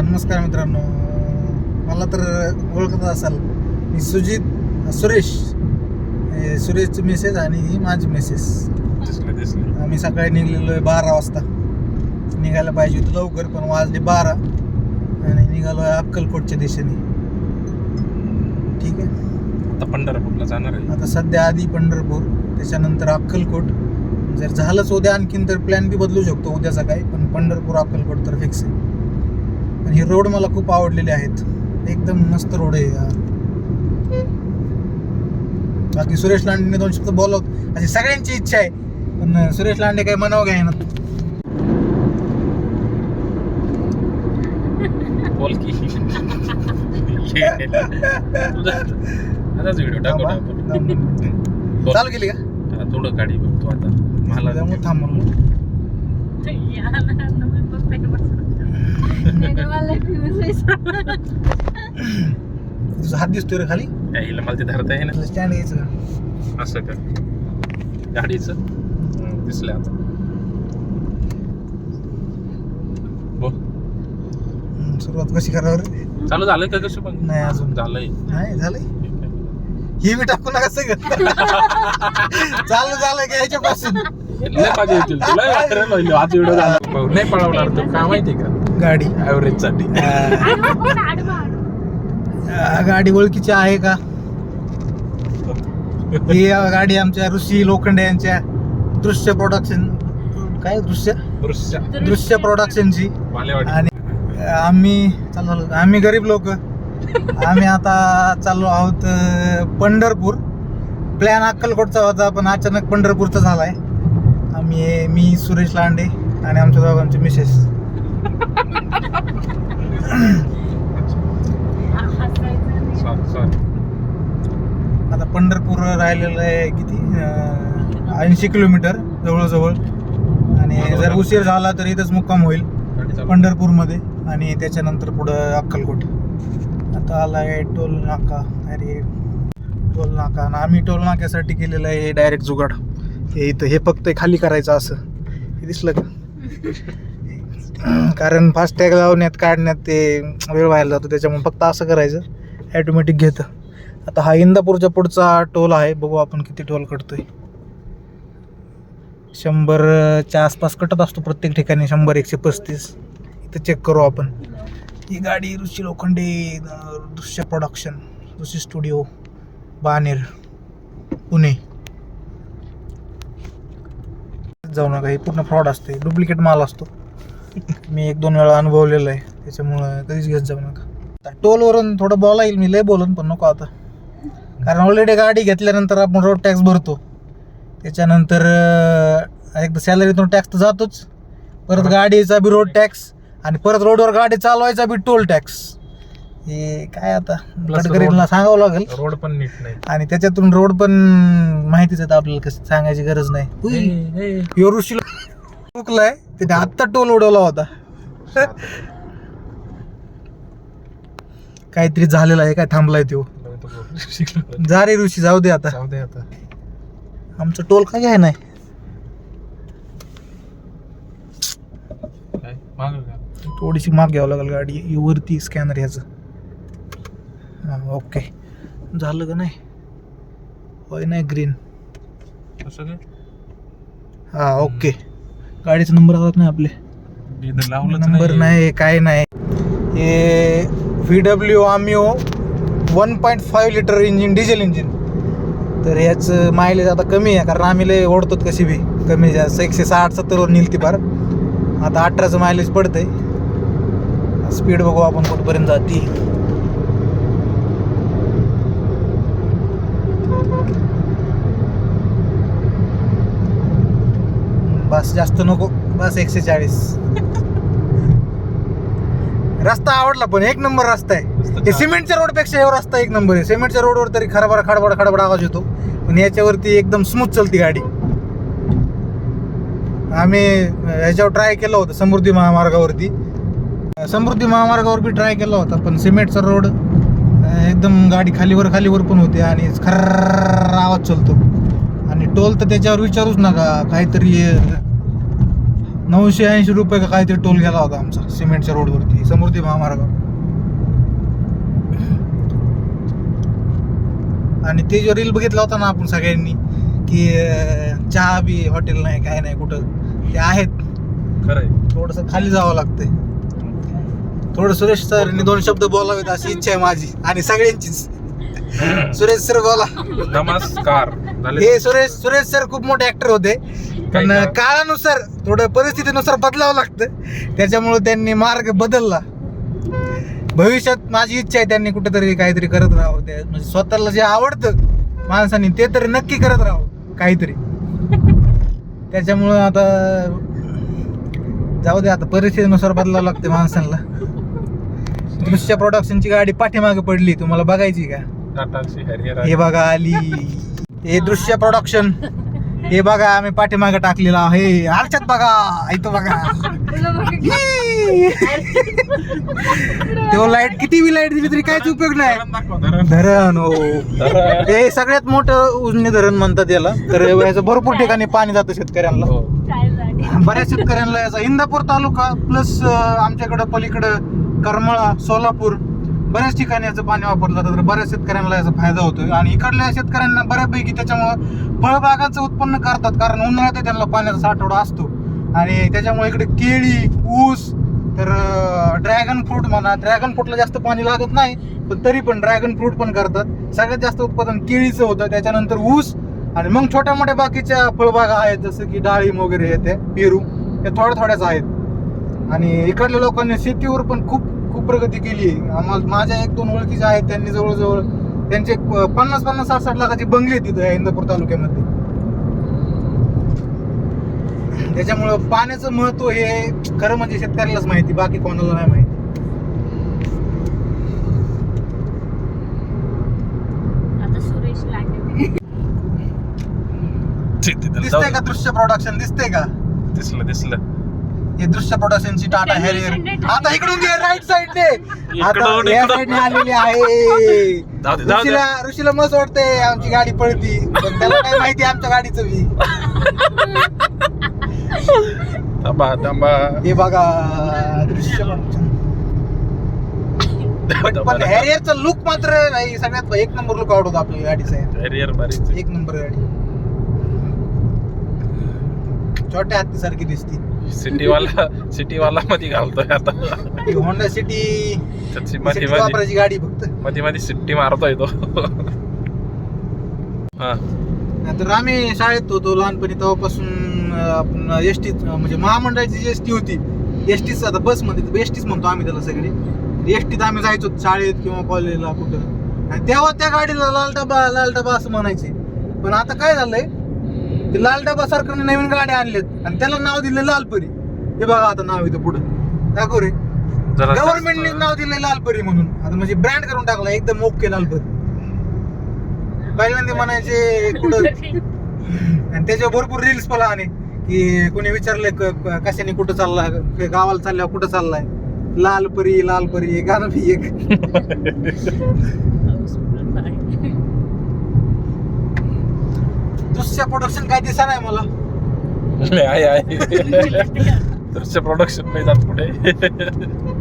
नमस्कार मित्रांनो. मला तर ओळखत असाल मी सुजित सुरेश. सुरेशची मेसेज आणि ही माझी मेसेज आम्ही सकाळी निघलेलो आहे बारा वाजता. निघायला पाहिजे होतं लवकर पण वाजले बारा. आणि निघालो आहे अक्कलकोटच्या दिशेने. ठीक आहे? आता पंढरपूरला जाणार आहे. आता सध्या आधी पंढरपूर त्याच्यानंतर अक्कलकोट. जर झालंच उद्या आणखीन तर प्लॅन बी बदलू शकतो उद्या सकाळी पण पंढरपूर अक्कलकोट तर फिक्स आहे. हे रोड मला खूप आवडलेले आहेत. एकदम मस्त रोड आहे हा. बाकी सुरेश लांडेने दोन शब्द बोलवत. अशी सगळ्यांची इच्छा आहे. पण सुरेश लांडे काही म्हणावं घ्याय ना. चालू केली का? थोडं गाडी बघतो आता. मला त्यामुळे थांब म्हणलं. तुझा हात दिसतोय रे खाली? यायला मला ते धरता आहे ना स्टँड घ्यायचं का? असं का गाडीचं. हं, दिसलं आता. बोल. सुरुवात कशी करावं रे? चालू झालं का कसं पण? नाही अजून. झालंय. नाही झालंय? ही बी टाकू नका सगळं. चालू झालं घ्यायच्या पासून लय मजा येतील. तुला आज व्हिडिओ झाला. नाही पळवणार तू. का माहिती का? गाडी. ऍव्हरेजसाठी. आ, गाडी ओळखीची आहे का? ही गाडी आमच्या ऋषी लोखंडे यांच्या दृश्य प्रोडक्शन काय दृश्य? दृश्य. दृश्य प्रोडक्शनची आणि आम्ही चाललो आम्ही गरीब लोक. आम्ही आता चाललो आहोत पंढरपूर. प्लॅन अक्कलकोटचा होता पण अचानक पंढरपूरचा झालाय. आम्ही मी सुरेश लांडे आणि आमच्या दोघांचे मिसेस आता पंढरपूर राहिलेलं आहे किती? ऐंशी किलोमीटर जवळजवळ. आणि जर उशीर झाला तर इथंच मुक्काम होईल पंढरपूरमध्ये. आणि त्याच्यानंतर पुढं अक्कलकोट. आता आला आहे टोल नाका. अरे टोल नाका. आणि आम्ही टोल नाक्यासाठी केलेलं आहे डायरेक्ट जुगाड. हे इथं हे फक्त खाली करायचं असं. हे दिसलं का? कारण फास्टॅग लावण्यात काढण्यात ते वेळ व्हायला जातो त्याच्यामुळे फक्त असं करायचं ॲटोमॅटिक घेतं. आता हा इंदापूरच्या पुढचा टोल आहे बघू आपण किती टोल कटतोय. शंभरच्या आसपास कटत असतो प्रत्येक ठिकाणी शंभर एकशे पस्तीस. इथं चेक करू आपण. ही गाडी ऋषी लोखंडे दृश्य प्रोडक्शन ऋषी स्टुडिओ बानेर पुणे. जाऊ नका हे पूर्ण फ्रॉड असते डुप्लिकेट माल असतो. मी एक दोन वेळा अनुभवलेलं आहे. त्याच्यामुळं कधीच घेत जाऊ नका. आता टोलवरून थोडं बोला येईल मी लय बोलन पण नको आता. कारण ऑलरेडी गाडी घेतल्यानंतर आपण रोड टॅक्स भरतो. त्याच्यानंतर एकदा सॅलरीतून टॅक्स तर जातोच. परत गाडीचा बी रोड टॅक्स आणि परत रोडवर गाडी चालवायचा बी टोल टॅक्स हे काय आता? गडकरींना. सांगावं लागेल. रोड पण नीट नाही. आणि त्याच्यातून रोड पण माहितीच आहे आपल्याला कसं सांगायची गरज नाही. ऋषीला चुकलाय त्याने आत्ता टोल उडवला होता. काहीतरी झालेलं आहे काय थांबलाय तो. जा रे ऋषी जाऊ दे आता. जाऊ दे आता. आमचं टोल काय घ्याय नाही? थोडीशी माग घ्यावं लागेल गाडी. वरती स्कॅनर ह्याचं. हां ओके झालं का नाही? होय नाही ग्रीन हा ओके गाडीचा नंबर आलाच नाही आपले. इथं लावलंच नंबर नाही काय नाही. हे V W Ameo one point five litre engine diesel engine तर ह्याचं मायलेज आता कमी आहे कारण आम्ही लय ओढतो कशी बी. कमी जास्त एकशे साठ सत्तरवर नेल ती फार आता अठराचं मायलेज पडतंय. स्पीड बघू आपण कुठपर्यंत जाती. बस जास्त नको. बस एकशे चाळीस. रस्ता आवडला पण एक नंबर रस्ता आहे. हे सिमेंटच्या रोडपेक्षा हे रस्ता एक नंबर आहे. सिमेंटच्या रोडवर तरी खडबड खडबड खडबड आवाज येतो. पण याच्यावरती एकदम स्मूथ चलती गाडी. आम्ही ह्याच्यावर ट्राय केलं होतं समृद्धी महामार्गावरती. समृद्धी महामार्गावर बी ट्राय केला होता पण सिमेंटचा रोड एकदम गाडी खालीवर खालीवर पण होते आणि खर्र आवाज चलतो. टोल तर त्याच्यावर विचारूच नका. काहीतरी नऊशे ऐंशी रुपये का काहीतरी टोल गेला होता आमचा सिमेंटच्या रोडवरती समृद्धी महामार्ग. आणि ते जो रील बघितला होता ना आपण सगळ्यांनी की चहा बी हॉटेल नाही काय नाही कुठं ते आहेत. थोडस खाली जावं लागतंय. थोडं सुरेश सरनी दोन शब्द बोलावेत अशी इच्छा आहे माझी आणि सगळ्यांचीच. सुरेश सर बोला. नमस्कार. हे सुरेश सुरेश सर खूप मोठे ऍक्टर होते. पण? काळानुसार थोडं परिस्थितीनुसार बदलावं लागतं. त्याच्यामुळे त्यांनी मार्ग बदलला. भविष्यात माझी इच्छा आहे त्यांनी कुठेतरी काहीतरी करत राहावं. ते म्हणजे स्वतःला जे आवडतं माणसाने ते तरी नक्की करत राहावं काहीतरी. त्याच्यामुळं आता जाऊ दे आता परिस्थितीनुसार बदलावं लागते माणसांना. दृश्य प्रोडक्शनची गाडी पाठीमागे पडली. तुम्हाला बघायची का? हे बघा आली. हे दृश्य प्रोडक्शन हे बघा आम्ही पाठीमागे टाकलेलं आहे. आरच्यात बघा इथं बघा. तो लाइट किती बी लाइट दिली तरी काहीच उपयोग नाही. धरण हो. हे सगळ्यात मोठं उजनी धरण म्हणतात याला. तर याचं भरपूर ठिकाणी पाणी जातं शेतकऱ्यांना. हो. बऱ्याच शेतकऱ्यांना याचा इंदापूर तालुका प्लस आमच्याकडं पलीकडं करमळा सोलापूर बऱ्याच ठिकाणी याचं पाणी वापरलं जातं तर बऱ्याच शेतकऱ्यांना याचा फायदा होतोय. आणि इकडल्या शेतकऱ्यांना बऱ्यापैकी त्याच्यामुळं फळबागाचं उत्पन्न करतात कारण उन्हाळ्यात त्यांना पाण्याचा साठवडा असतो. आणि त्याच्यामुळे इकडे केळी ऊस तर ड्रॅगन फ्रूट म्हणा ड्रॅगन फ्रूटला जास्त पाणी लागत नाही पण तरी पण ड्रॅगन फ्रूट पण करतात. सगळ्यात जास्त उत्पादन केळीचं होतं त्याच्यानंतर ऊस आणि मग छोट्या मोठ्या बाकीच्या फळबागा आहेत जसं की डाळिंब वगैरे येते पेरू हे थोड्या थोड्याच आहेत. आणि इकडल्या लोकांनी शेतीवर पण खूप खूप प्रगती केली आहे. आम्हाला माझ्या एक दोन ओळखीचे आहेत त्यांनी जवळजवळ त्यांचे पन्नास पन्नास साठ साठ लाखाची बंगले तिथं इंदापूर तालुक्यामध्ये. त्याच्यामुळं पाण्याचं महत्त्व हे खरं म्हणजे शेतकऱ्यालाच माहिती बाकी कोणाला नाही माहिती. दिसतंय का दृश्य प्रोडक्शन दिसतंय का? दिसलं दिसलं. हे दृश्य प्रोडक्शनची टाटा हॅरियर आता इकडून घे राईट साईडने आता या. साईडने आलेली आहे. ऋषीला ऋषीला मस्त वाटते आमची गाडी पळती. पण त्याला काय माहिती आमच्या गाडीचं बी. थांबा थांबा. हे बघा दृश्य. पण हॅरियरचा लुक मात्र नाही सगळ्यात एक नंबर लुक आवडतो आपल्या गाडीचा. बारीच एक नंबर गाडी. छोट्या हत्तीसारखी दिसती. सिटी वाला सिटी वाला मध्ये घालतोय आता. ही होंडा सिटी त्याची मध्ये सिटी मध्ये वापरायची गाडी फक्त. मध्ये मध्ये सिट्टी मारतोय तो. हा. नंतर आम्ही शाळेत होतो लहानपणी तेव्हापासून अं, आपण एस टी म्हणजे महामंडळाची जी एस टी होती एस टीच आता बसमध्ये एस टीच म्हणतो आम्ही त्याला सगळी. एस टीत आम्ही जायचो शाळेत किंवा कॉलेजला कुठं. आणि तेव्हा त्या गाडीला लाल डबा लाल डबा असं म्हणायचे. पण आता काय झालंय ते लाल डबा सरकारने नवीन गाड्या आणल्यात. आणि त्याला नाव दिलं लालपरी. हे बघा आता नाव इथं पुढं. दाखव रे? जरा गव्हर्नमेंटने नाव दिलंय लालपरी म्हणून. आता म्हणजे ब्रँड करून टाकला एकदम ओके लालपरी. पहिल्यांदा म्हणायचे कुठं? आणि त्याच्यावर भरपूर रील्स पण आले. की कोणी विचारले क- क- कशाने कुठं चालला क- गावाला चालल्यावर कुठं चाललाय? लाल परी लाल परी हे गाणं बी एक. दुसऱ्या प्रोडक्शन काय दिसा नाही मला. आहे आहे. दृश्य प्रोडक्शन नाही जात पुढे.